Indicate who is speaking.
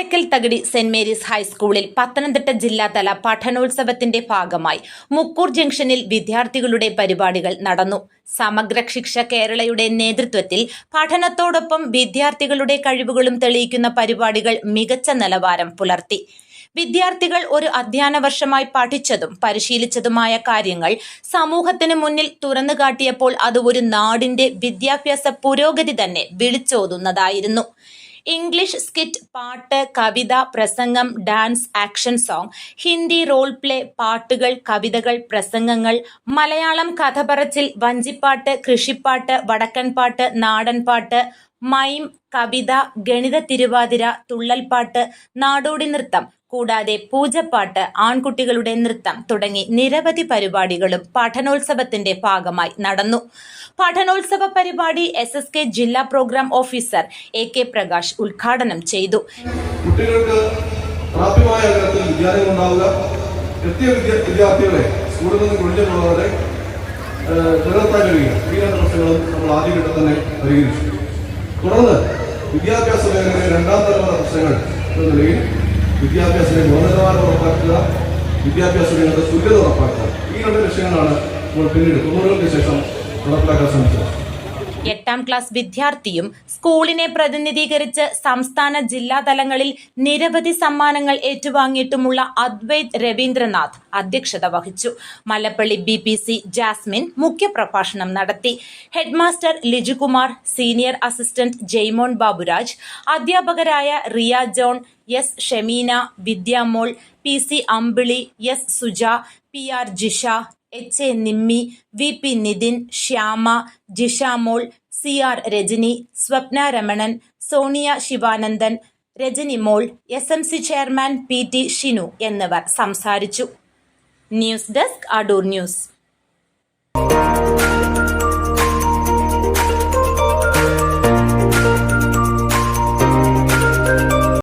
Speaker 1: അരക്കൽ തകടി saint Mary's ഹൈസ്കൂളിൽ പത്തനംതിട്ട ജില്ലാതല പഠനോത്സവത്തിന്റെ ഭാഗമായി മുക്കൂർ ജംഗ്ഷനിൽ വിദ്യാർത്ഥികളുടെ പരിപാടികൾ നടന്നു. സമഗ്ര ശിക്ഷ കേരളയുടെ നേതൃത്വത്തിൽ പഠനത്തോടൊപ്പം വിദ്യാർത്ഥികളുടെ കഴിവുകളും തെളിയിക്കുന്ന പരിപാടികൾ മികച്ച നിലവാരം പുലർത്തി. വിദ്യാർത്ഥികൾ ഒരു അധ്യയന വർഷമായി പഠിച്ചതും പരിശീലിച്ചതുമായ കാര്യങ്ങൾ സമൂഹത്തിന് മുന്നിൽ തുറന്നു കാട്ടിയപ്പോൾ അത് ഒരു നാടിന്റെ വിദ്യാഭ്യാസ പുരോഗതി തന്നെ വിളിച്ചോതുന്നതായിരുന്നു. ഇംഗ്ലീഷ് സ്കിറ്റ് പാട്ട് കവിത പ്രസംഗം dance action song Hindi role play പാട്ടുകൾ കവിതകൾ പ്രസംഗങ്ങൾ മലയാളം കഥ പറച്ചിൽ വഞ്ചിപ്പാട്ട് കൃഷിപ്പാട്ട് വടക്കൻ പാട്ട് നാടൻ പാട്ട് മൈം കവിത ഗണിത തിരുവാതിര തുള്ളൽപ്പാട്ട് നാടോടി നൃത്തം കൂടാതെ പൂജപ്പാട്ട് ആൺകുട്ടികളുടെ നൃത്തം തുടങ്ങി നിരവധി പരിപാടികളും പഠനോത്സവത്തിന്റെ ഭാഗമായി നടന്നു. പഠനോത്സവ പരിപാടി എസ് എസ് കെ ജില്ലാ programme officer A K Prakash ഉദ്ഘാടനം ചെയ്തു.
Speaker 2: കുട്ടികൾക്ക് പ്രാപ്യമായ ഉണ്ടാവുക. വിദ്യാർത്ഥികളെ നമ്മൾ തന്നെ തുടർന്ന് വിദ്യാഭ്യാസ മേഖലയിലെ രണ്ടാം തലമുറ പ്രശ്നങ്ങൾ എന്ന നിലയിൽ വിദ്യാഭ്യാസത്തെ ഗുണനിലവാരം ഉറപ്പാക്കുക വിദ്യാഭ്യാസ രംഗത്ത് തുല്യത ഉറപ്പാക്കുക. ഈ രണ്ട് ലക്ഷ്യങ്ങളാണ് നമ്മൾ പിന്നീട് തൊണ്ണൂറുകൾക്ക് ശേഷം നടപ്പിലാക്കാൻ ശ്രമിച്ചത്.
Speaker 1: എട്ടാം ക്ലാസ് വിദ്യാർത്ഥിയും സ്കൂളിനെ പ്രതിനിധീകരിച്ച് സംസ്ഥാന ജില്ലാ തലങ്ങളിൽ നിരവധി സമ്മാനങ്ങൾ ഏറ്റുവാങ്ങിയിട്ടുമുള്ള അദ്വൈത് രവീന്ദ്രനാഥ് അധ്യക്ഷത വഹിച്ചു. Mallappally B P C Jasmine മുഖ്യപ്രഭാഷണം നടത്തി. Headmaster Lijukumar senior assistant Jaimon Baburaj അധ്യാപകരായ Riya John S Shemeena Vidyamol P C Ambili S Suja P R Jisha H A Nimmi V P Nithin Shyama Jishamol C R Rajani Swapna Ramanan Sonia Sivanandan Rajani Mol S M C chairman P T Shinu എന്നിവർ സംസാരിച്ചു. News desk Adoor news